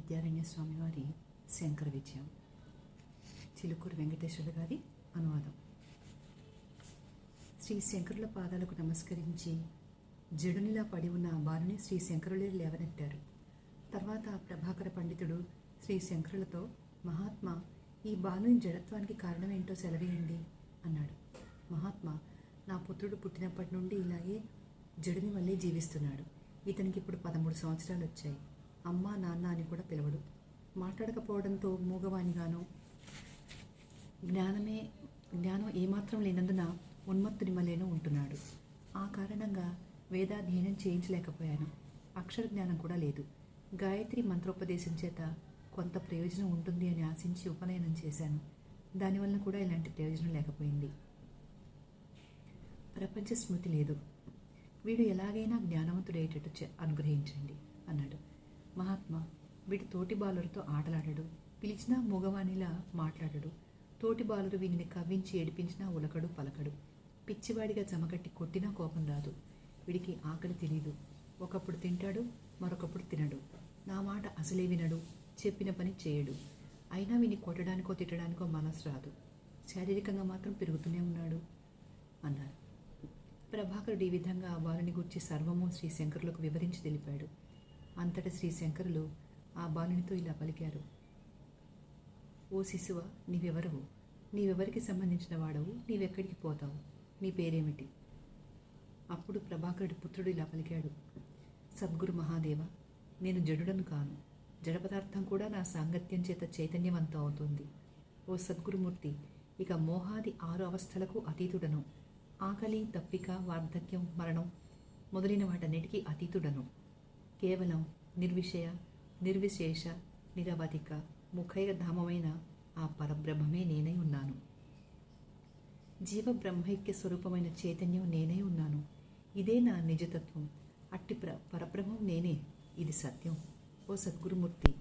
విద్యారణ్య స్వామి వారి శంకర విజయం. చిలుకూరు వెంకటేశ్వర గారి అనువాదం. శ్రీ శంకరుల పాదాలకు నమస్కరించి జడునిలా పడి ఉన్న బాలుని శ్రీ శంకరులే లేవనెట్టారు. తర్వాత ప్రభాకర పండితుడు శ్రీ శంకరులతో మహాత్మా ఈ బాలుని జడత్వానికి కారణమేంటో సెలవేయండి అన్నాడు. మహాత్మా నా పుత్రుడు పుట్టినప్పటి నుండి ఇలాగే జడుని వల్లే జీవిస్తున్నాడు. ఇతనికి ఇప్పుడు పదమూడు సంవత్సరాలు వచ్చాయి అమ్మ నాన్న అని కూడా పిలవడు. మాట్లాడకపోవడంతో మూగవాణిగాను జ్ఞానమే జ్ఞానం ఏమాత్రం లేనందున ఉన్మత్తుని మలేనో ఉంటున్నాడు. ఆ కారణంగా వేదాధ్యయనం చేయించలేకపోయాను. అక్షర జ్ఞానం కూడా లేదు. గాయత్రి మంత్రోపదేశం చేత కొంత ప్రయోజనం ఉంటుంది అని ఆశించి ఉపనయనం చేశాను. దానివల్ల కూడా ఇలాంటి ప్రయోజనం లేకపోయింది. ప్రపంచ స్మృతి లేదు. వీడు ఎలాగైనా జ్ఞానవంతుడయ్యేటట్టు అనుగ్రహించండి అన్నాడు. మహాత్మా వీటి తోటి బాలులతో ఆటలాడడు. పిలిచినా మూగవాణిలా మాట్లాడడు. తోటి బాలురు వీనిని కవ్వించి ఏడిపించినా ఉలకడు పలకడు. పిచ్చివాడిగా జమకట్టి కొట్టినా కోపం రాదు. వీడికి ఆకలి తెలియదు ఒకప్పుడు తింటాడు మరొకప్పుడు తినడు. నా మాట అసలే వినడు చెప్పిన పని చేయడు. అయినా వీని కొట్టడానికో తిట్టడానికో మనసు రాదు. శారీరకంగా మాత్రం పెరుగుతూనే ఉన్నాడు అన్నారు. ప్రభాకరుడు ఈ విధంగా వారిని బాలుని గురించి సర్వము శ్రీ శంకరులకు వివరించి తెలిపాడు. అంతటా శ్రీ శంకరులు ఆ బాలునితో ఇలా పలికారు. ఓ శిశువ నీవెవరవు? నీవెవరికి సంబంధించిన వాడవు? నీవెక్కడికి పోతావు? నీ పేరేమిటి? అప్పుడు ప్రభాకరుడి పుత్రుడు ఇలా పలికాడు. సద్గురు మహాదేవ నేను జడుడను కాను. జడ పదార్థం కూడా నా సాంగత్యం చేత చైతన్యవంతం అవుతుంది. ఓ సద్గురుమూర్తి ఇక మోహాది ఆరు అవస్థలకు అతీతుడను. ఆకలి తప్పిక వార్ధక్యం మరణం మొదలైన వాటన్నిటికీ అతీతుడను. కేవలం నిర్విషయ నిర్విశేష నిరవధిక ముఖైరధామమైన ఆ పరబ్రహ్మమే నేనై ఉన్నాను. జీవ బ్రహ్మైక్య స్వరూపమైన చైతన్యం నేనే ఉన్నాను. ఇదే నా నిజతత్వం. అట్టి ప్ర పరబ్రహ్మం నేనే. ఇది సత్యం. ఓ సద్గురుమూర్తి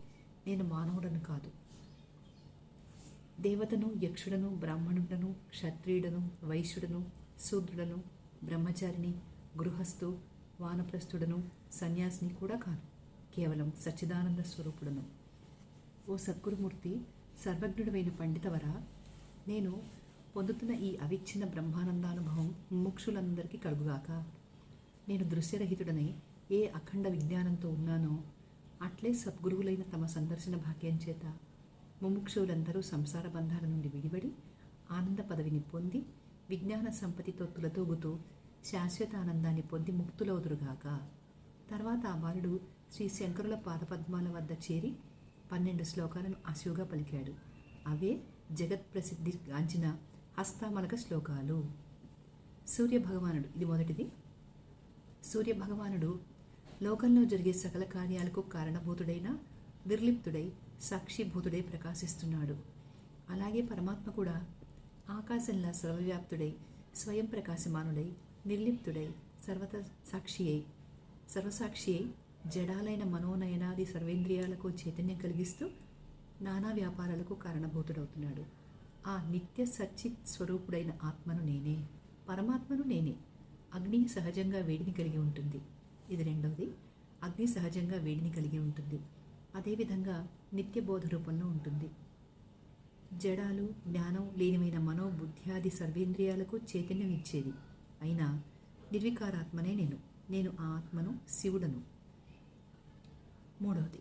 నేను మానవుడను కాదు. దేవతను యక్షుడను బ్రాహ్మణుడను క్షత్రియుడను వైశ్యుడను శూద్రుడను బ్రహ్మచారిని గృహస్థు వానప్రస్థుడను సన్యాసిని కూడా కాను. కేవలం సచ్చిదానంద స్వరూపుడను. ఓ సద్గురుమూర్తి సర్వజ్ఞుడమైన పండితవరా నేను పొందుతున్న ఈ అవిచ్ఛిన్న బ్రహ్మానందానుభవం ముముక్షులందరికీ కలుగుగాక. నేను దృశ్యరహితుడనై ఏ అఖండ విజ్ఞానంతో ఉన్నానో అట్లే సద్గురువులైన తమ సందర్శన భాగ్యం చేత ముముక్షువులందరూ సంసార బంధాల నుండి విడిబడి ఆనంద పదవిని పొంది విజ్ఞాన సంపత్తితో తులతూగుతూ శాశ్వత ఆనందాన్ని పొంది ముక్తులవుదురుగాక. తర్వాత ఆ బాలుడు శ్రీ శంకరుల పాదపద్మాల వద్ద చేరి పన్నెండు శ్లోకాలను అశువుగా పలికాడు. అవే జగత్ ప్రసిద్ధి గాంచిన హస్తామలక శ్లోకాలు. సూర్య భగవానుడు ఇది మొదటిది. సూర్య భగవానుడు లోకంలో జరిగే సకల కార్యాలకు కారణభూతుడైన నిర్లిప్తుడై సాక్షిభూతుడై ప్రకాశిస్తున్నాడు. అలాగే పరమాత్మ కూడా ఆకాశంలా సర్వవ్యాప్తుడై స్వయం ప్రకాశమానుడై నిర్లిప్తుడై సర్వత సాక్షి అయి సర్వసాక్షి అయి జడాలైన మనోనయనాది సర్వేంద్రియాలకు చైతన్యం కలిగిస్తూ నానా వ్యాపారాలకు కారణభూతుడవుతున్నాడు. ఆ నిత్య సచ్చిత్ స్వరూపుడైన ఆత్మను నేనే పరమాత్మను నేనే. అగ్ని సహజంగా వేడిని కలిగి ఉంటుంది. ఇది రెండవది. అగ్ని సహజంగా వేడిని కలిగి ఉంటుంది. అదేవిధంగా నిత్య బోధ రూపంలో ఉంటుంది. జడాలు జ్ఞానం లేనివైన మనోబుద్ధ్యాది సర్వేంద్రియాలకు చైతన్యం ఇచ్చేది అయినా నిర్వికారాత్మనే నేను. నేను ఆ ఆత్మను శివుడను. మూడవది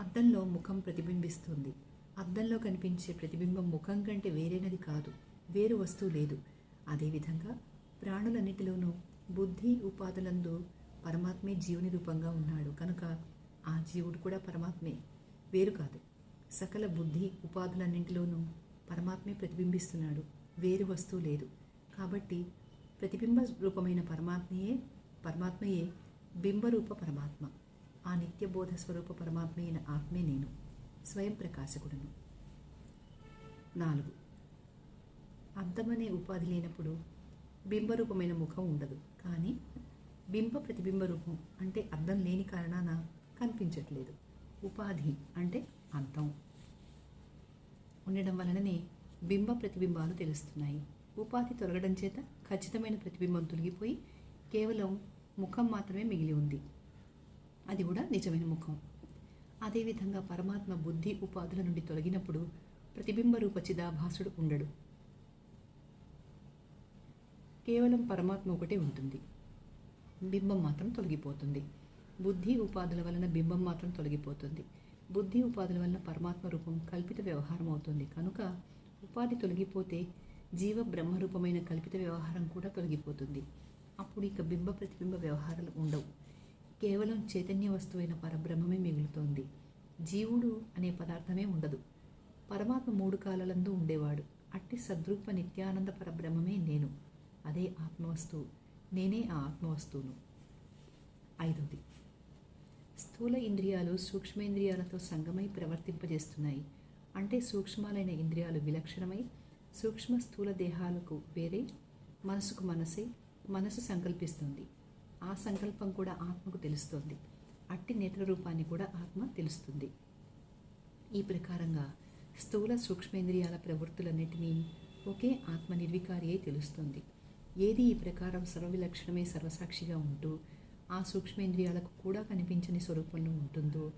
అద్దంలో ముఖం ప్రతిబింబిస్తుంది. అద్దంలో కనిపించే ప్రతిబింబం ముఖం కంటే వేరైనది కాదు వేరు వస్తువు లేదు. అదేవిధంగా ప్రాణులన్నిటిలోనూ బుద్ధి ఉపాధులందు పరమాత్మే జీవుని రూపంగా ఉన్నాడు. కనుక ఆ జీవుడు కూడా పరమాత్మే వేరు కాదు. సకల బుద్ధి ఉపాధులన్నింటిలోనూ పరమాత్మే ప్రతిబింబిస్తున్నాడు వేరు వస్తువు లేదు. కాబట్టి ప్రతిబింబ రూపమైన పరమాత్మయే పరమాత్మయే బింబరూప పరమాత్మ. ఆ నిత్యబోధ స్వరూప పరమాత్మ అయిన ఆత్మే నేను. స్వయం ప్రకాశకుడును. నాలుగు. అద్దమనే ఉపాధి లేనప్పుడు బింబరూపమైన ముఖం ఉండదు. కానీ బింబ ప్రతిబింబ రూపం అంటే అర్థం లేని కారణాన కనిపించట్లేదు. ఉపాధి అంటే అర్థం. ఉండడం వలననే బింబ ప్రతిబింబాలు తెలుస్తున్నాయి. ఉపాధి తొలగడం చేత ఖచ్చితమైన ప్రతిబింబం తొలగిపోయి కేవలం ముఖం మాత్రమే మిగిలి ఉంది. అది కూడా నిజమైన ముఖం. అదేవిధంగా పరమాత్మ బుద్ధి ఉపాధుల నుండి తొలగినప్పుడు ప్రతిబింబ రూప చిదాభాసుడు ఉండడు. కేవలం పరమాత్మ ఒకటే ఉంటుంది. బింబం మాత్రం తొలగిపోతుంది. బుద్ధి ఉపాధుల వలన బింబం మాత్రం తొలగిపోతుంది. బుద్ధి ఉపాధుల వలన పరమాత్మ రూపం కల్పిత వ్యవహారం అవుతుంది. కనుక ఉపాధి తొలగిపోతే జీవ బ్రహ్మరూపమైన కల్పిత వ్యవహారం కూడా తొలగిపోతుంది. అప్పుడు ఇక బింబ ప్రతిబింబ వ్యవహారాలు ఉండవు. కేవలం చైతన్య వస్తువైన పరబ్రహ్మమే మిగులుతోంది. జీవుడు అనే పదార్థమే ఉండదు. పరమాత్మ మూడు కాలాలందు ఉండేవాడు. అట్టి సద్రూప నిత్యానంద పరబ్రహ్మమే నేను. అదే ఆత్మవస్తువు. నేనే ఆ ఆత్మవస్తువును. ఐదవది. స్థూల ఇంద్రియాలు సూక్ష్మేంద్రియాలతో సంగమై ప్రవర్తింపజేస్తున్నాయి. అంటే సూక్ష్మాలైన ఇంద్రియాలు విలక్షణమై సూక్ష్మ స్థూల దేహాలకు వేరే మనసుకు మనసే మనసు సంకల్పిస్తుంది. ఆ సంకల్పం కూడా ఆత్మకు తెలుస్తుంది. అట్టి నేత్ర రూపాన్ని కూడా ఆత్మ తెలుస్తుంది. ఈ ప్రకారంగా స్థూల సూక్ష్మేంద్రియాల ప్రవృత్తులన్నిటినీ ఒకే ఆత్మ నిర్వికారి అయి తెలుస్తుంది. ఏది ఈ ప్రకారం సర్వవిలక్షణమే సర్వసాక్షిగా ఉంటూ ఆ సూక్ష్మేంద్రియాలకు కూడా కనిపించని స్వరూపంలో ఉంటుందో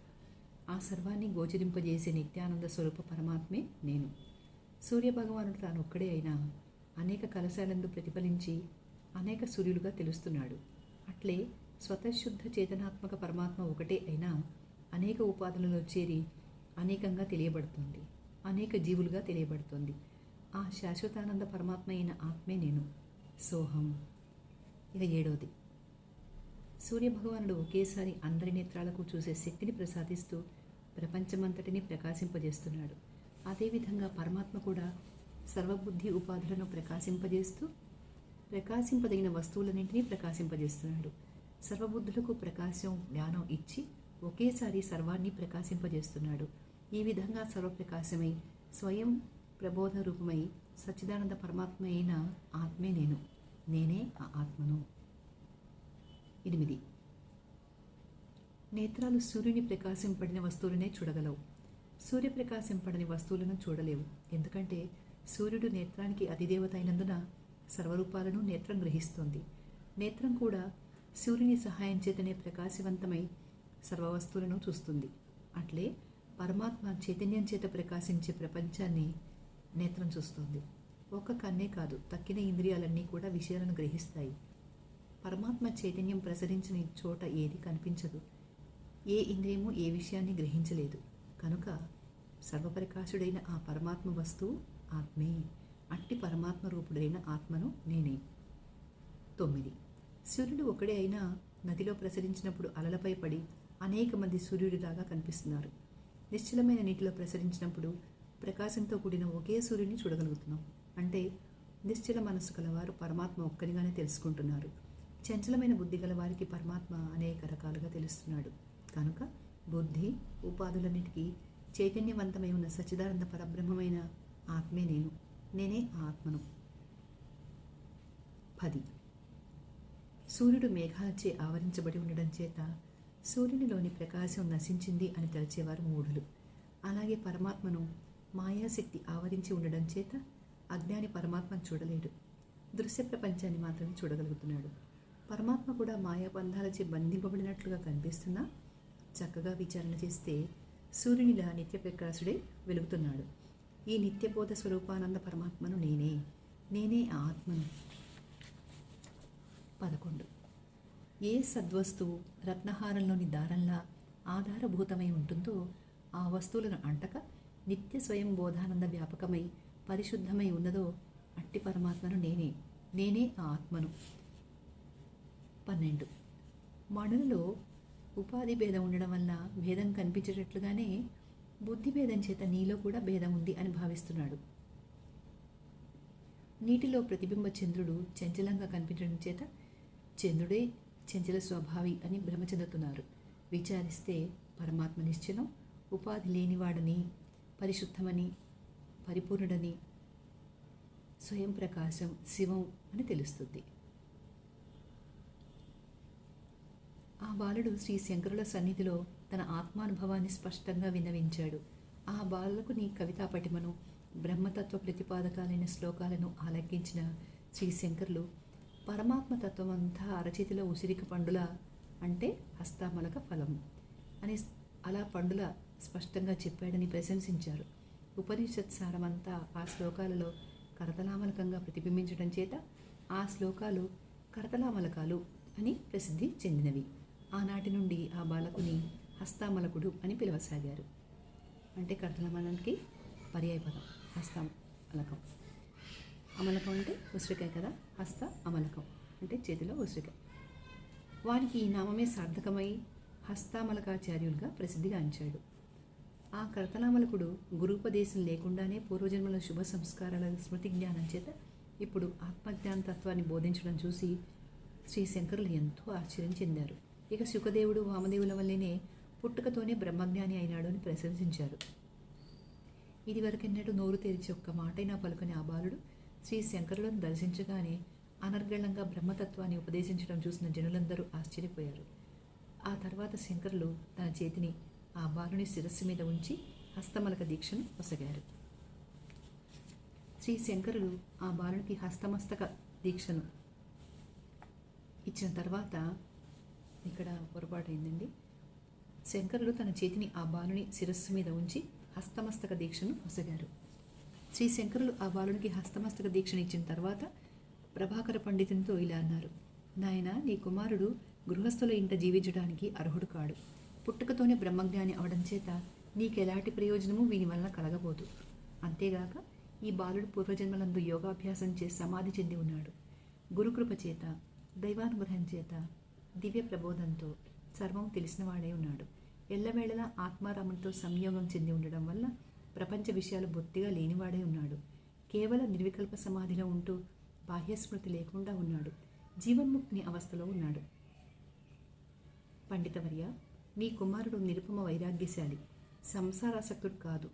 ఆ సర్వాన్ని గోచరింపజేసే నిత్యానంద స్వరూప పరమాత్మే నేను. సూర్యభగవానుడు తాను ఒక్కడే అయినా అనేక కలశాలందు ప్రతిఫలించి అనేక సూర్యులుగా తెలుస్తున్నాడు. అట్లే స్వతశుద్ధ చేతనాత్మక పరమాత్మ ఒకటే అయినా అనేక ఉపాధులలో చేరి అనేకంగా తెలియబడుతుంది. అనేక జీవులుగా తెలియబడుతుంది. ఆ శాశ్వతానంద పరమాత్మ అయిన ఆత్మే నేను. సోహం. ఇక ఏడవది సూర్యభగవానుడు ఒకేసారి అందరి నేత్రాలకు చూసే శక్తిని ప్రసాదిస్తూ ప్రపంచమంతటిని ప్రకాశింపజేస్తున్నాడు. అదేవిధంగా పరమాత్మ కూడా సర్వబుద్ధి ఉపాధులను ప్రకాశింపజేస్తూ ప్రకాశింపదగిన వస్తువులన్నింటినీ ప్రకాశింపజేస్తున్నాడు. సర్వబుద్ధులకు ప్రకాశం జ్ఞానం ఇచ్చి ఒకేసారి సర్వాన్ని ప్రకాశింపజేస్తున్నాడు. ఈ విధంగా సర్వప్రకాశమై స్వయం ప్రబోధ రూపమై సచ్చిదానంద పరమాత్మ అయిన ఆత్మే నేను. నేనే ఆ ఆత్మను. ఎనిమిది. నేత్రాలు సూర్యుని ప్రకాశింపడిన వస్తువులనే చూడగలవు. సూర్యప్రకాశం పడని వస్తువులను చూడలేవు. ఎందుకంటే సూర్యుడు నేత్రానికి అధిదేవత అయినందున సర్వరూపాలను నేత్రం గ్రహిస్తుంది. నేత్రం కూడా సూర్యుని సహాయం చేతనే ప్రకాశవంతమై సర్వ వస్తువులను చూస్తుంది. అట్లే పరమాత్మ చైతన్యం చేత ప్రకాశించే ప్రపంచాన్ని నేత్రం చూస్తుంది. ఒక్క కన్నే కాదు తక్కిన ఇంద్రియాలన్నీ కూడా విషయాలను గ్రహిస్తాయి. పరమాత్మ చైతన్యం ప్రసరించని చోట ఏది కనిపించదు? ఏ ఇంద్రియము ఏ విషయాన్ని గ్రహించలేదు? కనుక సర్వపరికాశుడైన ఆ పరమాత్మ వస్తువు ఆత్మే అట్టి పరమాత్మ రూపుడైన ఆత్మను నేనే. తొమ్మిది. సూర్యుడు ఒకడే అయినా నదిలో ప్రసరించినప్పుడు అలలపై పడి అనేక మంది సూర్యుడిలాగా కనిపిస్తున్నారు. నిశ్చలమైన నీటిలో ప్రసరించినప్పుడు ప్రకాశంతో కూడిన ఒకే సూర్యుని చూడగలుగుతున్నాం. అంటే నిశ్చల మనస్సు గలవారు పరమాత్మ ఒక్కరిగానే తెలుసుకుంటున్నారు. చంచలమైన బుద్ధి గల వారికి పరమాత్మ అనేక రకాలుగా తెలుస్తున్నాడు. కనుక బుద్ధి ఉపాధులన్నిటికీ చైతన్యవంతమై ఉన్న సచిదానంద పరబ్రహ్మమైన ఆత్మే నేను. నేనే ఆత్మను. పది. సూర్యుడు మేఘాలచే ఆవరించబడి ఉండడం చేత సూర్యునిలోని ప్రకాశం నశించింది అని తలచేవారు మూఢులు. అలాగే పరమాత్మను మాయాశక్తి ఆవరించి ఉండడం చేత అజ్ఞాని పరమాత్మను చూడలేడు. దృశ్య ప్రపంచాన్ని మాత్రమే చూడగలుగుతున్నాడు. పరమాత్మ కూడా మాయాబంధాలచే బంధింపబడినట్లుగా కనిపిస్తున్నా? చక్కగా విచారణ చేస్తే సూర్యునిలా నిత్యప్రకాశుడే వెలుగుతున్నాడు. ఈ నిత్యబోధ స్వరూపానంద పరమాత్మను నేనే నేనే ఆ ఆత్మను. పదకొండు. ఏ సద్వస్తువు రత్నహారంలోని దారంలా ఆధారభూతమై ఉంటుందో ఆ వస్తువులను అంటక నిత్య స్వయం బోధానంద వ్యాపకమై పరిశుద్ధమై ఉన్నదో అట్టి పరమాత్మను నేనే నేనే ఆ ఆత్మను. పన్నెండు. మణులలో ఉపాధి భేదం ఉండడం వల్ల భేదం కనిపించేటట్లుగానే బుద్ధి భేదం చేత నీలో కూడా భేదం ఉంది అని భావిస్తున్నాడు. నీటిలో ప్రతిబింబ చంద్రుడు చంచలంగా కనిపించడం చేత చంద్రుడే చంచల స్వభావి అని భ్రమ చెందుతున్నారు. విచారిస్తే పరమాత్మ నిశ్చలం ఉపాధి లేనివాడని పరిశుద్ధమని పరిపూర్ణుడని స్వయం ప్రకాశం శివం అని తెలుస్తుంది. ఆ బాలుడు శ్రీ శంకరుల సన్నిధిలో తన ఆత్మానుభవాన్ని స్పష్టంగా విన్నవించాడు. ఆ బాలులకు నీ కవితా పటిమను బ్రహ్మతత్వ ప్రతిపాదకాలైన శ్లోకాలను ఆలకించిన శ్రీ శంకరులు పరమాత్మతత్వం అంతా అరచేతిలో ఉసిరిక పండుల అంటే హస్తామలక ఫలం అని అలా పండుల స్పష్టంగా చెప్పాడని ప్రశంసించారు. ఉపనిషత్ సారమంతా ఆ శ్లోకాలలో కరతలామలకంగా ప్రతిబింబించడం చేత ఆ శ్లోకాలు కరతలామలకాలు అని ప్రసిద్ధి చెందినవి. ఆనాటి నుండి ఆ బాలకుని హస్తామలకుడు అని పిలవసాగారు. అంటే కరతలామలకి పర్యాయపదం హస్తామలకం. అమలకం అంటే ఉసిరికాయ కదా? హస్త అమలకం. అంటే చేతిలో ఉసిరికాయ. వారికి ఈ నామమే సార్థకమై హస్తామలకాచార్యులుగా ప్రసిద్ధిగాంచాడు ఆ కర్తనామలకుడు గురూపదేశం లేకుండానే పూర్వజన్మల శుభ సంస్కారాల స్మృతి జ్ఞానం చేత ఇప్పుడు ఆత్మజ్ఞాన తత్వాన్ని బోధించడం చూసి శ్రీ శంకరులు ఎంతో ఆశ్చర్యం చెందారు. ఇక శుకదేవుడు వామదేవుల వల్లేనే పుట్టుకతోనే బ్రహ్మజ్ఞాని అయినాడు అని ప్రశంసించారు. ఇది నోరు తెరిచి ఒక్క మాటైనా పలుకుని ఆ బాలుడు శ్రీ శంకరులను దర్శించగానే అనర్గళంగా బ్రహ్మతత్వాన్ని ఉపదేశించడం చూసిన జనులందరూ ఆశ్చర్యపోయారు. ఆ తర్వాత శంకరులు తన చేతిని ఆ బాలుని శిరస్సు మీద ఉంచి హస్తమలక దీక్షను పొసగారు శ్రీ శంకరులు ఆ బాలునికి హస్తమస్తక దీక్షను ఇచ్చిన తర్వాత ఇక్కడ పొరపాటు అయిందండి శంకరులు తన చేతిని ఆ బాలుని శిరస్సు మీద ఉంచి హస్తమస్తక దీక్షను పొసగారు శ్రీ శంకరులు ఆ బాలునికి హస్తమస్తక దీక్షను ఇచ్చిన తర్వాత ప్రభాకర పండితునితో ఇలా అన్నారు నాయన నీ కుమారుడు గృహస్థుల ఇంట జీవించడానికి అర్హుడు కాడు. పుట్టుకతోనే బ్రహ్మజ్ఞాని అవడం చేత నీకెలాంటి ప్రయోజనము వీని వలన కలగబోదు. అంతేగాక ఈ బాలుడు పూర్వజన్మలందు యోగాభ్యాసం చేసి సమాధి చెంది ఉన్నాడు. గురుకృప చేత దైవానుగ్రహం చేత దివ్య ప్రబోధంతో సర్వం తెలిసినవాడే ఉన్నాడు. ఎల్లవేళలా ఆత్మారామునితో సంయోగం చెంది ఉండడం వల్ల ప్రపంచ విషయాలు బొత్తిగా లేనివాడే ఉన్నాడు. కేవలం నిర్వికల్ప సమాధిలో ఉంటూ బాహ్యస్మృతి లేకుండా ఉన్నాడు. జీవన్ముక్తిని అవస్థలో ఉన్నాడు. పండితవర్య నీ కుమారుడు నిరుపమ వైరాగ్యశాలి. సంసారాసక్తుడు కాదు.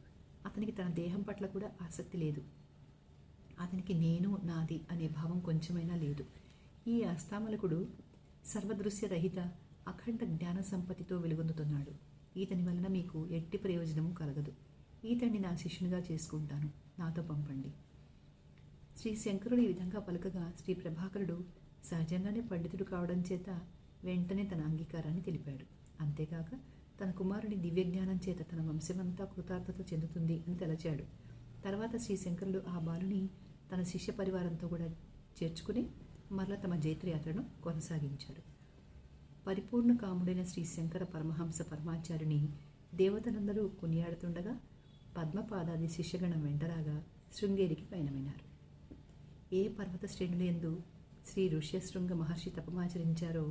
అతనికి తన దేహం పట్ల కూడా ఆసక్తి లేదు. అతనికి నేను నాది అనే భావం కొంచెమైనా లేదు. ఈ అస్తామలకుడు సర్వదృశ్య రహిత అఖండ జ్ఞాన సంపత్తితో వెలుగొందుతున్నాడు. ఈతని వలన మీకు ఎట్టి ప్రయోజనము కలగదు. ఈతన్ని నా శిష్యునిగా చేసుకుంటాను. నాతో పంపండి. శ్రీ శంకరుడు ఈ విధంగా పలకగా శ్రీ ప్రభాకరుడు సహజంగానే పండితుడు కావడం చేత వెంటనే తన అంగీకారాన్ని తెలిపాడు. అంతేకాక తన కుమారుని దివ్యజ్ఞానం చేత తన వంశమంతా కృతార్థత చెందుతుంది అని తలచాడు. తర్వాత శ్రీ శంకరుడు ఆ బాలుని తన శిష్య పరివారంతో కూడా చేర్చుకుని మరల తమ జైత్రయాత్రను కొనసాగించారు. పరిపూర్ణ కాముడైన శ్రీ శంకర పరమహంస పరమాచార్యుని దేవతలందరూ కొనియాడుతుండగా పద్మపాదాది శిష్యగణం వెంటరాగా శృంగేరికి పయనమైనారు. ఏ పర్వత శ్రేణులు ఎందు శ్రీ ఋష్యశృంగ మహర్షి తపమాచరించారో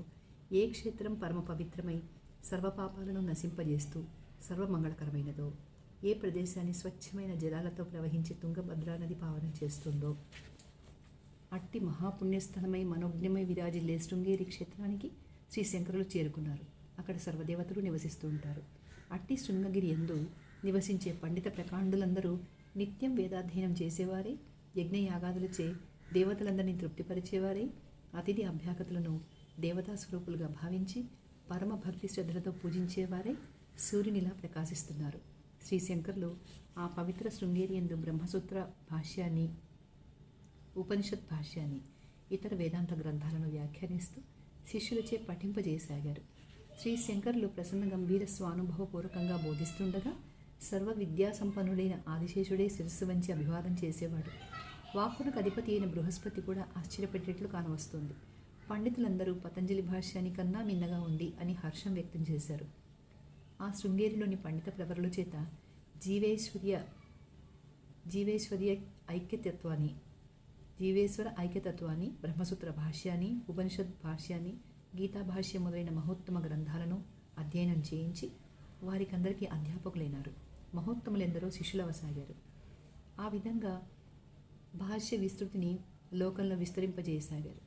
ఏ క్షేత్రం పరమ పవిత్రమై సర్వపాపాలను నశింపజేస్తూ సర్వమంగళకరమైనదో ఏ ప్రదేశాన్ని స్వచ్ఛమైన జలాలతో ప్రవహించి తుంగభద్రా నది పావన చేస్తుందో అట్టి మహాపుణ్యస్థలమై మనోజ్ఞమై విరాజిల్లే శృంగేరి క్షేత్రానికి శ్రీ శంకరులు చేరుకున్నారు. అక్కడ సర్వదేవతలు నివసిస్తూ ఉంటారు. అట్టి శృంగగిరి ఎందు నివసించే పండిత ప్రకాండులందరూ నిత్యం వేదాధ్యయనం చేసేవారే యజ్ఞయాగాదులచే దేవతలందరినీ తృప్తిపరిచేవారే అతిథి అభ్యాగతులను దేవతా స్వరూపులుగా భావించి పరమ భక్తి శ్రద్ధలతో పూజించేవారే సూర్యునిలా ప్రకాశిస్తున్నారు. శ్రీశంకర్లు ఆ పవిత్ర శృంగేరి ఎందు బ్రహ్మసూత్ర భాష్యాన్ని ఉపనిషత్ భాష్యాన్ని ఇతర వేదాంత గ్రంథాలను వ్యాఖ్యానిస్తూ శిష్యులచే పఠింపజేసాగారు శ్రీ శంకర్లు ప్రసన్న గంభీర స్వానుభవపూర్వకంగా బోధిస్తుండగా సర్వ విద్యా సంపన్నుడైన ఆదిశేషుడే శిరస్సు వంచి అభివాదం చేసేవాడు. వాక్కునకు అధిపతి అయిన బృహస్పతి కూడా ఆశ్చర్యపెట్టేట్లు కానవస్తుంది. పండితులందరూ పతంజలి భాష్యాని కన్నా మిన్నగా ఉంది అని హర్షం వ్యక్తం చేశారు. ఆ శృంగేరిలోని పండిత ప్రవరుల చేత జీవేశ్వర్య జీవేశ్వర్య ఐక్యతత్వాన్ని జీవేశ్వర ఐక్యతత్వాన్ని బ్రహ్మసూత్ర భాష్యాన్ని ఉపనిషత్ భాష్యాన్ని గీతా భాష్యం మొదలైన మహోత్తమ గ్రంథాలను అధ్యయనం చేయించి వారికందరికీ అధ్యాపకులైనారు. మహోత్తములెందరో శిష్యులవసాగారు ఆ విధంగా భాష్య విస్తృతిని లోకంలో విస్తరింపజేయసాగారు.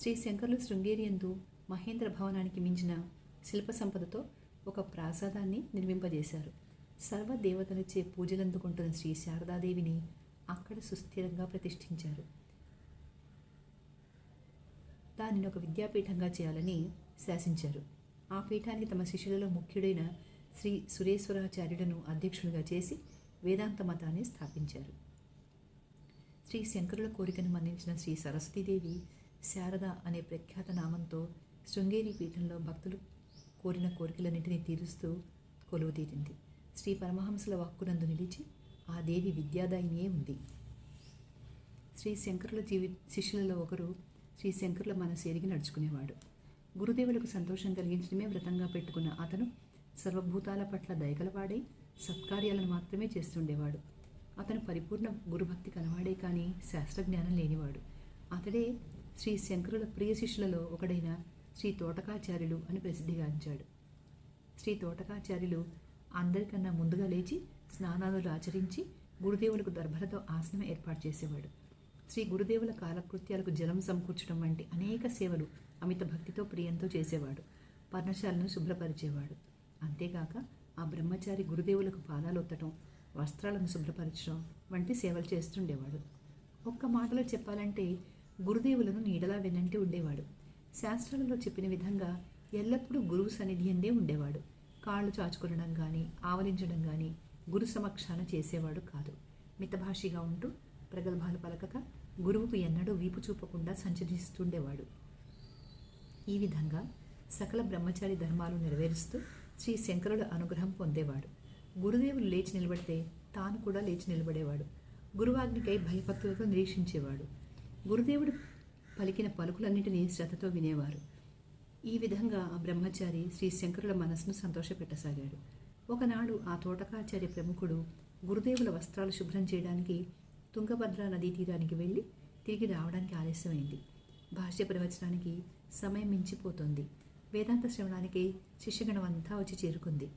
శ్రీ శంకర్లు శృంగేరియందు మహేంద్ర భవనానికి మించిన శిల్ప సంపదతో ఒక ప్రాసాదాన్ని నిర్మింపజేశారు. సర్వ దేవతలచే పూజలందుకుంటున్న శ్రీ శారదాదేవిని అక్కడ సుస్థిరంగా ప్రతిష్ఠించారు. దానిని ఒక విద్యాపీఠంగా చేయాలని శాసించారు. ఆ పీఠానికి తమ శిష్యులలో ముఖ్యుడైన శ్రీ సురేశ్వరాచార్యులను అధ్యక్షులుగా చేసి వేదాంత మతాన్ని స్థాపించారు. శ్రీ శంకరుల కోరికను మన్నించిన శ్రీ సరస్వతీదేవి శారద అనే ప్రఖ్యాత నామంతో శృంగేరి పీఠంలో భక్తులు కోరిన కోరికలన్నింటినీ తీరుస్తూ కొలువు తీరింది. శ్రీ పరమహంసల వాక్కునందు నిలిచి ఆ దేవి విద్యాదాయినియే ఉంది. శ్రీ శంకరుల జీవి శిష్యులలో ఒకరు శ్రీ శంకరుల మనసు ఎరిగి నడుచుకునేవాడు. గురుదేవులకు సంతోషం కలిగించడమే వ్రతంగా పెట్టుకున్న అతను సర్వభూతాల పట్ల దయగలవాడై సత్కార్యాలను మాత్రమే చేస్తుండేవాడు. అతను పరిపూర్ణ గురుభక్తి కలవాడే కానీ శాస్త్రజ్ఞానం లేనివాడు. అతడే శ్రీ శంకరుల ప్రియ శిష్యులలో ఒకడైన శ్రీ తోటకాచార్యులు అని ప్రసిద్ధిగాంచాడు శ్రీ తోటకాచార్యులు అందరికన్నా ముందుగా లేచి స్నానాలు ఆచరించి గురుదేవులకు దర్భలతో ఆసనం ఏర్పాటు చేసేవాడు. శ్రీ గురుదేవుల కాలకృత్యాలకు జలం సమకూర్చడం వంటి అనేక సేవలు అమిత భక్తితో ప్రియంతో చేసేవాడు. పర్ణశాలను శుభ్రపరిచేవాడు. అంతేకాక ఆ బ్రహ్మచారి గురుదేవులకు పాదాలు ఒత్తటం వస్త్రాలను శుభ్రపరచడం వంటి సేవలు చేస్తుండేవాడు. ఒక్క మాటలో చెప్పాలంటే గురుదేవులను నీడలా వెన్నంటి ఉండేవాడు. శాస్త్రాలలో చెప్పిన విధంగా ఎల్లప్పుడూ గురువు సన్నిధి అందే ఉండేవాడు. కాళ్ళు చాచుకొనడం కానీ ఆవలించడం కానీ గురు సమక్షాన చేసేవాడు కాదు. మితభాషిగా ఉంటూ ప్రగల్భాలు పలకక గురువుకు ఎన్నడూ వీపు చూపకుండా సంచరిస్తుండేవాడు. ఈ విధంగా సకల బ్రహ్మచారి ధర్మాలు నెరవేరుస్తూ శ్రీ శంకరుల అనుగ్రహం పొందేవాడు. గురుదేవులు లేచి నిలబడితే తాను కూడా లేచి నిలబడేవాడు. గురువాగ్నికై భయభక్తులతో నిరీక్షించేవాడు. గురుదేవుడు పలికిన పలుకులన్నింటినీ శ్రద్ధతో వినేవారు. ఈ విధంగా ఆ బ్రహ్మచారి శ్రీ శంకరుల మనసును సంతోషపెట్టసాగాడు. ఒకనాడు ఆ తోటకాచార్య ప్రముఖుడు గురుదేవుల వస్త్రాలు శుభ్రం చేయడానికి తుంగభద్ర నదీ తీరానికి వెళ్ళి తిరిగి రావడానికి ఆలస్యమైంది. భాష్య ప్రవచనానికి సమయం మించిపోతోంది. వేదాంత శ్రవణానికి శిష్యగణం అంతా వచ్చి చేరుకుంది.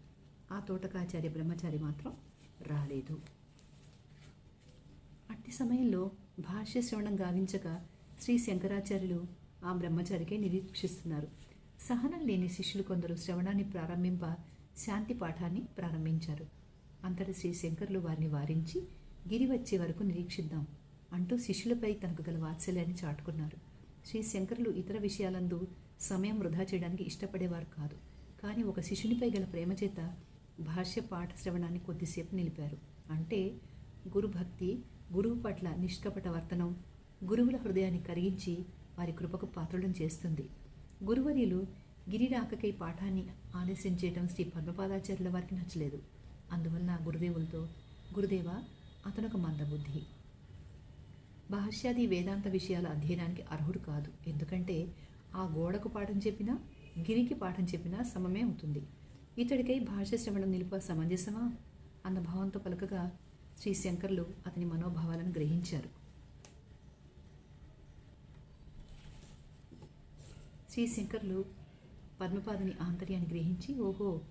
ఆ తోటకాచార్య బ్రహ్మచారి మాత్రం రాలేదు. అట్టి సమయంలో భాష్య శ్రవణం గావించక శ్రీ శంకరాచార్యులు ఆ బ్రహ్మచారికే నిరీక్షిస్తున్నారు. సహనం లేని శిష్యులు కొందరు శ్రవణాన్ని ప్రారంభింప శాంతి పాఠాన్ని ప్రారంభించారు. అంతటి శ్రీ శంకర్లు వారిని వారించి గిరి వచ్చే వరకు నిరీక్షిద్దాం అంటూ శిష్యులపై తనకు గల వాత్సల్యాన్ని చాటుకున్నారు. శ్రీ శంకరులు ఇతర విషయాలందు సమయం వృధా చేయడానికి ఇష్టపడేవారు కాదు. కానీ ఒక శిష్యునిపై గల ప్రేమ చేత భాష్య పాఠ శ్రవణాన్ని కొద్దిసేపు నిలిపారు. అంటే గురుభక్తి గురువు పట్ల నిష్కపట వర్తనం గురువుల హృదయాన్ని కరిగించి వారి కృపకు పాత్రలను చేస్తుంది. గురువర్యులు గిరిరాకకై పాఠాన్ని ఆలస్యం చేయడం శ్రీ పద్మపాదాచార్యుల వారికి నచ్చలేదు. అందువల్ల గురుదేవులతో గురుదేవ అతనొక మందబుద్ధి. భాష్యాది వేదాంత విషయాల అధ్యయనానికి అర్హుడు కాదు. ఎందుకంటే ఆ గోడకు పాఠం చెప్పినా గిరికి పాఠం చెప్పినా సమమే అవుతుంది. ఇతడికై భాష్య శ్రవణం నిలుప సమంజసమా? అన్న భావంతో పలకగా శ్రీ శంకర్లు అతని మనోభావాలను గ్రహించారు. శ్రీ శంకర్లు పద్మపాదని ఆంతర్యాన్ని గ్రహించి ఓహో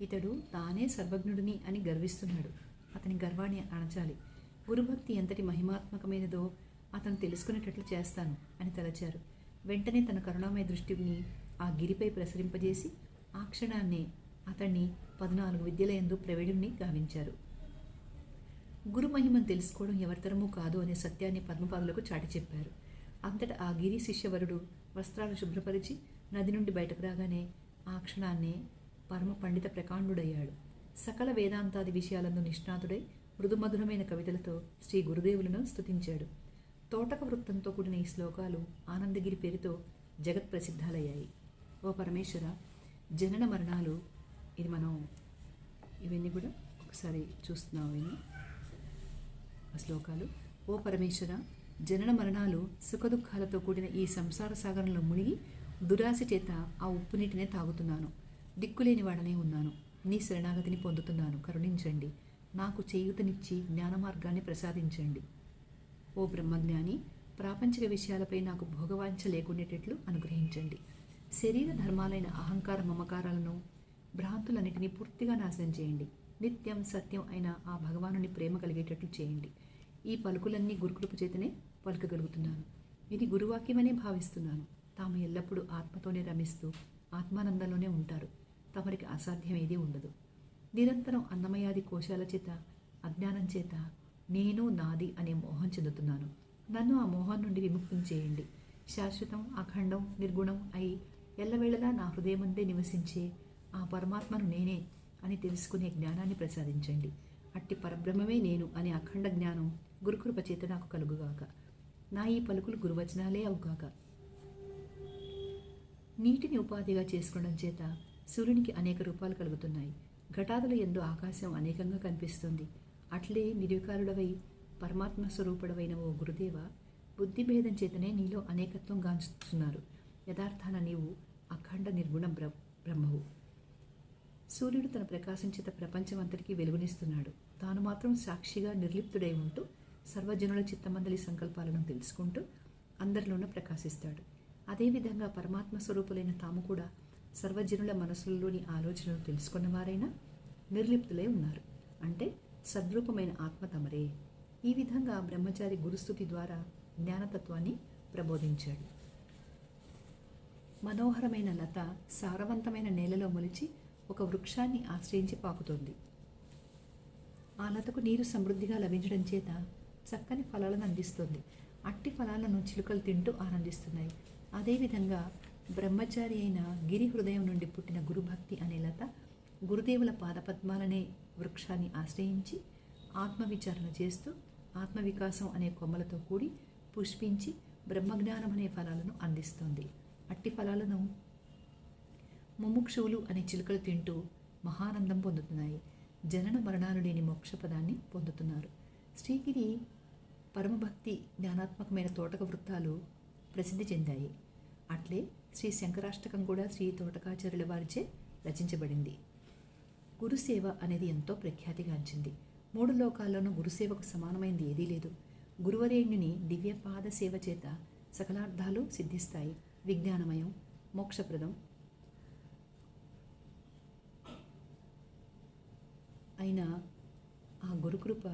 ఇతడు తానే సర్వజ్ఞుడిని అని గర్విస్తున్నాడు. అతని గర్వాన్ని అణచాలి. గురుభక్తి ఎంతటి మహిమాత్మకమైనదో అతను తెలుసుకునేటట్లు చేస్తాను అని తలచారు. వెంటనే తన కరుణామయ దృష్టిని ఆ గిరిపై ప్రసరింపజేసి ఆ క్షణాన్నే అతన్ని పద్నాలుగు విద్యలయందు ప్రవీణుణ్ణి గావించారు. గురు మహిమను తెలుసుకోవడం ఎవరితరమూ కాదు అనే సత్యాన్ని పద్మపాదులకు చాటి చెప్పారు. అంతటా ఆ గిరి శిష్యవరుడు వస్త్రాలు శుభ్రపరిచి నది నుండి బయటకు రాగానే ఆ క్షణాన్నే పరమ పండిత ప్రకాండుడయ్యాడు. సకల వేదాంతాది విషయాలను నిష్ణాతుడై మృదుమధురమైన కవితలతో శ్రీ గురుదేవులను స్తుతించాడు. తోటక వృత్తంతో కూడిన ఈ శ్లోకాలు ఆనందగిరి పేరుతో జగత్ ప్రసిద్ధాలయ్యాయి ఓ పరమేశ్వర జనన మరణాలు ఇది మనం ఇవన్నీ కూడా ఒకసారి చూస్తున్నాం ఇవన్నీ ఆ శ్లోకాలు ఓ పరమేశ్వర జనన మరణాలు సుఖదుఖాలతో కూడిన ఈ సంసార సాగరంలో మునిగి దురాశ చేత ఆ ఉప్పు నీటినే తాగుతున్నాను. దిక్కులేని వాడనే ఉన్నాను. నీ శరణాగతిని పొందుతున్నాను. కరుణించండి. నాకు చేయూతనిచ్చి జ్ఞాన మార్గాన్ని ప్రసాదించండి. ఓ బ్రహ్మజ్ఞాని ప్రాపంచిక విషయాలపై నాకు భోగవాంఛ లేకుండేటట్లు అనుగ్రహించండి. శరీర ధర్మాలైన అహంకార మమకారాలను భ్రాంతులన్నిటినీ పూర్తిగా నాశనం చేయండి. నిత్యం సత్యం అయిన ఆ భగవానుని ప్రేమ కలిగేటట్లు చేయండి. ఈ పలుకులన్నీ గురుకృప చేతనే పలుకగలుగుతున్నాను. ఇది గురువాక్యమనే భావిస్తున్నాను. తాము ఎల్లప్పుడూ ఆత్మతోనే రమిస్తూ ఆత్మానందంలోనే ఉంటారు. తమరికి అసాధ్యం ఏదీ ఉండదు. నిరంతరం అన్నమయాది కోశాల చేత అజ్ఞానం చేత నేను నాది అనే మోహం చెందుతున్నాను. నన్ను ఆ మోహం నుండి విముక్తం చేయండి. శాశ్వతం అఖండం నిర్గుణం అయి ఎల్లవేళలా నా హృదయముందే నివసించే ఆ పరమాత్మను నేనే అని తెలుసుకునే జ్ఞానాన్ని ప్రసాదించండి. అట్టి పరబ్రహ్మమే నేను అనే అఖండ జ్ఞానం గురుకృప చేత నాకు కలుగుగాక. నా ఈ పలుకులు గురువచనాలే అవుగాక. నీటిని ఉపాధిగా చేసుకోవడం చేత సూర్యునికి అనేక రూపాలు కలుగుతున్నాయి. ఘటాదుల ఎందు ఆకాశం అనేకంగా కనిపిస్తుంది. అట్లే నిర్వికారుడవై పరమాత్మ స్వరూపుడవైన ఓ గురుదేవ బుద్ధిభేదం చేతనే నీలో అనేకత్వం గాంచుతున్నారు. యథార్థాన నీవు అఖండ నిర్గుణ బ్ర బ్రహ్మవు. సూర్యుడు తన ప్రకాశం చేత ప్రపంచమంతటికీ వెలుగునిస్తున్నాడు. తాను మాత్రం సాక్షిగా నిర్లిప్తుడై ఉంటూ సర్వజనుల చిత్తమందలి సంకల్పాలను తెలుసుకుంటూ అందరిలోనూ ప్రకాశిస్తాడు. అదేవిధంగా పరమాత్మ స్వరూపులైన తాము కూడా సర్వజనుల మనసులలోని ఆలోచనలు తెలుసుకున్నవారైనా నిర్లిప్తులై ఉన్నారు. అంటే సద్రూపమైన ఆత్మ తమరే. ఈ విధంగా బ్రహ్మచారి గురుస్థుతి ద్వారా జ్ఞానతత్వాన్ని ప్రబోధించాడు. మనోహరమైన లత సారవంతమైన నేలలో మొలిచి ఒక వృక్షాన్ని ఆశ్రయించి పాకుతోంది. ఆ లతకు నీరు సమృద్ధిగా లభించడం చేత చక్కని ఫలాలను అందిస్తుంది. అట్టి ఫలాలను చిలుకలు తింటూ ఆనందిస్తున్నాయి. అదేవిధంగా బ్రహ్మచారి అయిన గిరి హృదయం నుండి పుట్టిన గురుభక్తి అనే లత గురుదేవుల పాదపద్మాలనే వృక్షాన్ని ఆశ్రయించి ఆత్మవిచారణ చేస్తూ ఆత్మవికాసం అనే కొమ్మలతో కూడి పుష్పించి బ్రహ్మజ్ఞానం అనే ఫలాలను అందిస్తుంది. అట్టి ఫలాలను ముముక్షువులు అనే చిలుకలు తింటూ మహానందం పొందుతున్నాయి. జనన మరణాలు లేని మోక్షపదాన్ని పొందుతున్నారు. శ్రీగిరి పరమభక్తి జ్ఞానాత్మకమైన తోటక వృత్తాలు ప్రసిద్ధి చెందాయి. అట్లే శ్రీ శంకరాష్టకం కూడా శ్రీ తోటకాచార్యుల వారిచే రచించబడింది. గురుసేవ అనేది ఎంతో ప్రఖ్యాతిగాంచింది. మూడు లోకాల్లోనూ గురుసేవకు సమానమైంది ఏదీ లేదు. గురువరేణ్యుని దివ్యపాద సేవ చేత సకలార్థాలు సిద్ధిస్తాయి. విజ్ఞానమయం మోక్షప్రదం అయిన ఆ గురుకృప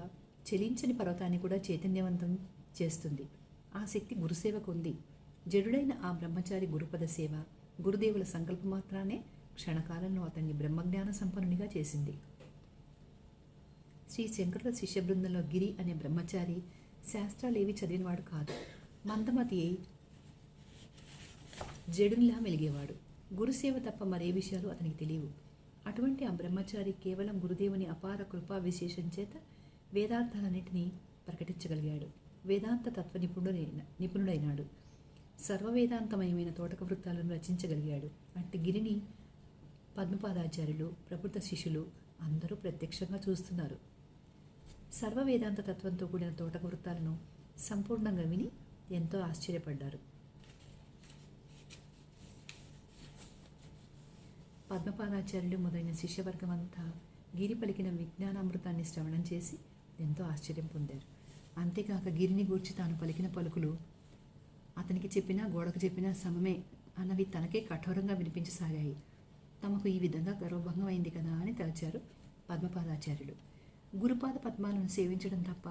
చెలించని పర్వతాన్ని కూడా చైతన్యవంతం చేస్తుంది. ఆ శక్తి గురుసేవకు ఉంది. జడుడైన ఆ బ్రహ్మచారి గురుపద సేవ గురుదేవుల సంకల్ప మాత్రానే క్షణకాలంలో అతన్ని బ్రహ్మజ్ఞాన సంపన్నునిగా చేసింది. శ్రీ శంకరుల శిష్య బృందంలో గిరి అనే బ్రహ్మచారి శాస్త్రాలేవి చదివినవాడు కాదు. మందమతి అయి జడునిలా మెలిగేవాడు. గురుసేవ తప్ప మరే విషయాలు అతనికి తెలియవు. అటువంటి ఆ బ్రహ్మచారి కేవలం గురుదేవుని అపార కృపా విశేషం చేత వేదార్థాలన్నింటినీ ప్రకటించగలిగాడు. వేదాంత తత్వ నిపుణుడైన నిపుణుడైనాడు. సర్వవేదాంతమయమైన తోటక వృత్తాలను రచించగలిగాడు. అట్టి గిరిని పద్మపాదాచార్యులు ప్రభుత్వ శిష్యులు అందరూ ప్రత్యక్షంగా చూస్తున్నారు. సర్వవేదాంత తత్వంతో కూడిన తోటక వృత్తాలను సంపూర్ణంగా విని ఎంతో ఆశ్చర్యపడ్డారు. పద్మపాదాచార్యులు మొదలైన శిష్యవర్గం అంతా గిరి పలికిన విజ్ఞానామృతాన్ని శ్రవణం చేసి ఎంతో ఆశ్చర్యం పొందారు. అంతేకాక గిరిని గూర్చి తాను పలికిన పలుకులు అతనికి చెప్పినా గోడకు చెప్పినా సమమే అన్నవి తనకే కఠోరంగా వినిపించసాగాయి. తమకు ఈ విధంగా గర్వభంగం అయింది కదా అని తలచారు పద్మపాదాచార్యులు. గురుపాద పద్మాలను సేవించడం తప్ప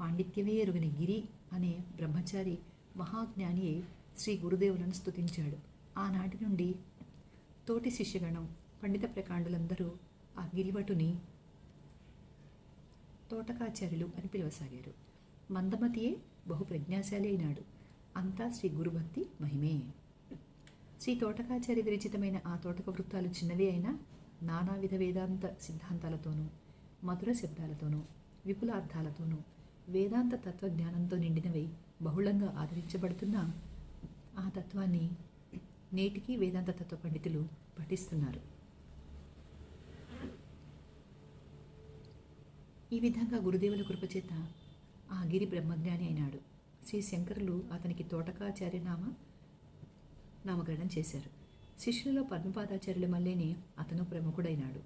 పాండిత్యమే ఎరుగని గిరి అనే బ్రహ్మచారి మహాజ్ఞాని శ్రీ గురుదేవులను స్తుతించాడు. ఆనాటి నుండి తోటి శిష్యగణం పండిత ప్రకాండులందరూ ఆ గిరివటుని తోటకాచార్యులు అని పిలవసాగారు. మందమతియే బహు ప్రజ్ఞాశాలి అయినాడు. అంతా శ్రీ గురుభక్తి మహిమే. శ్రీ తోటకాచార్య విరచితమైన ఆ తోటక వృత్తాలు చిన్నవే అయినా నానావిధ వేదాంత సిద్ధాంతాలతోనూ మధుర శబ్దాలతోనూ విపులార్థాలతోనూ వేదాంత తత్వజ్ఞానంతో నిండినవి బహుళంగా ఆదరించబడుతున్న ఆ తత్వాన్ని నేటికి వేదాంత తత్వ పండితులు పఠిస్తున్నారు. ఈ విధంగా గురుదేవుల కృపచేత ఆ గిరి బ్రహ్మజ్ఞాని అయినాడు. శ్రీ శంకరులు అతనికి తోటకాచార్య నామ నామకరణం చేశారు. శిష్యులలో పద్మపాదాచార్యుల మల్లేనే అతను ప్రముఖుడైనాడు.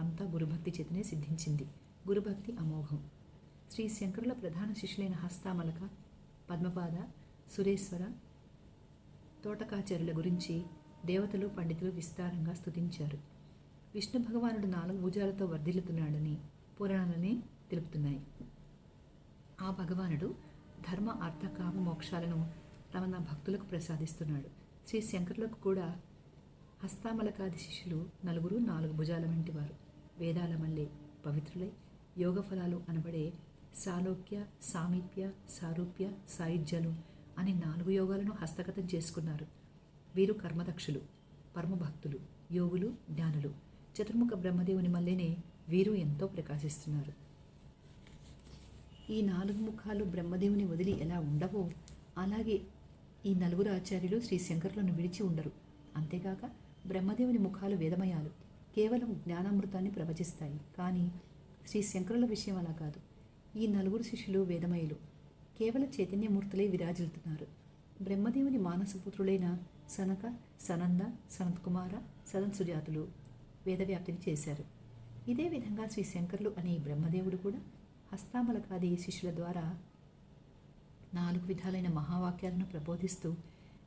అంతా గురుభక్తి చేతనే సిద్ధించింది. గురుభక్తి అమోఘం. శ్రీ శంకరుల ప్రధాన శిష్యులైన హస్తామలక పద్మపాద సురేశ్వర తోటకాచార్యుల గురించి దేవతలు పండితులు విస్తారంగా స్తుతించారు. విష్ణు భగవానుడు నాలుగు భుజాలతో వర్ధిల్లుతున్నాడని పురాణాలని తెలుపుతున్నాయి. ఆ భగవానుడు ధర్మ అర్థ కామ మోక్షాలను తమ నా భక్తులకు ప్రసాదిస్తున్నాడు. శ్రీ శంకరులకు కూడా హస్తామలకాది శిష్యులు నలుగురు నాలుగు భుజాల వంటి వారు. వేదాల మల్లె పవిత్రులై యోగ ఫలాలు అనబడే సాలోక్య సామీప్య సారూప్య సాయుధ్యాలు అనే నాలుగు యోగాలను హస్తగతం చేసుకున్నారు. వీరు కర్మదక్షులు పరమభక్తులు యోగులు జ్ఞానులు. చతుర్ముఖ బ్రహ్మదేవుని మల్లెనే వీరు ఎంతో ప్రకాశిస్తున్నారు. ఈ నాలుగు ముఖాలు బ్రహ్మదేవుని వదిలి ఎలా ఉండవో అలాగే ఈ నలుగురు ఆచార్యులు శ్రీ శంకరులను విడిచి ఉండరు. అంతేగాక బ్రహ్మదేవుని ముఖాలు వేదమయాలు కేవలం జ్ఞానామృతాన్ని ప్రవచిస్తాయి. కానీ శ్రీ శంకరుల విషయం అలా కాదు. ఈ నలుగురు శిష్యులు వేదమయులు. కేవల చైతన్యమూర్తులై విరాజిల్తున్నారు బ్రహ్మదేవుని మానసపుత్రులైన సనక సనంద సనత్కుమార సదన్ సుజాతులు వేదవ్యాప్తిని చేశారు. ఇదే విధంగా శ్రీ శంకరులు అనే బ్రహ్మదేవుడు కూడా హస్తామలకాది శిష్యుల ద్వారా నాలుగు విధాలైన మహావాక్యాలను ప్రబోధిస్తూ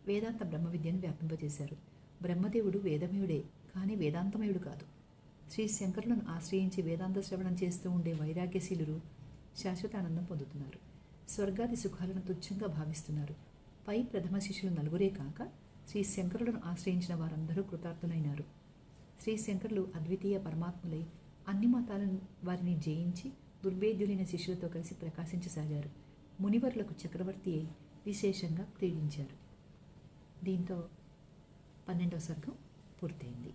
వేదాంత బ్రహ్మ విద్యను వ్యాపింపజేశారు. బ్రహ్మదేవుడు వేదమయుడే కానీ వేదాంతమయుడు కాదు. శ్రీ శంకరులను ఆశ్రయించి వేదాంత శ్రవణం చేస్తూ ఉండే వైరాగ్యశీలురు శాశ్వత ఆనందం పొందుతున్నారు. స్వర్గాది సుఖాలను తుచ్చంగా భావిస్తున్నారు. పై ప్రథమ శిష్యులు నలుగురే కాక శ్రీ శంకరులను ఆశ్రయించిన వారందరూ కృతార్థులైనారు. శ్రీ శంకరులు అద్వితీయ పరమాత్ములై అన్ని మతాలను వారిని జయించి దుర్భేద్యులైన శిష్యులతో కలిసి ప్రకాశించసాగారు. మునివర్లకు చక్రవర్తి అయి విశేషంగా క్రీడించారు. దీంతో పన్నెండవ సర్గం పూర్తయింది.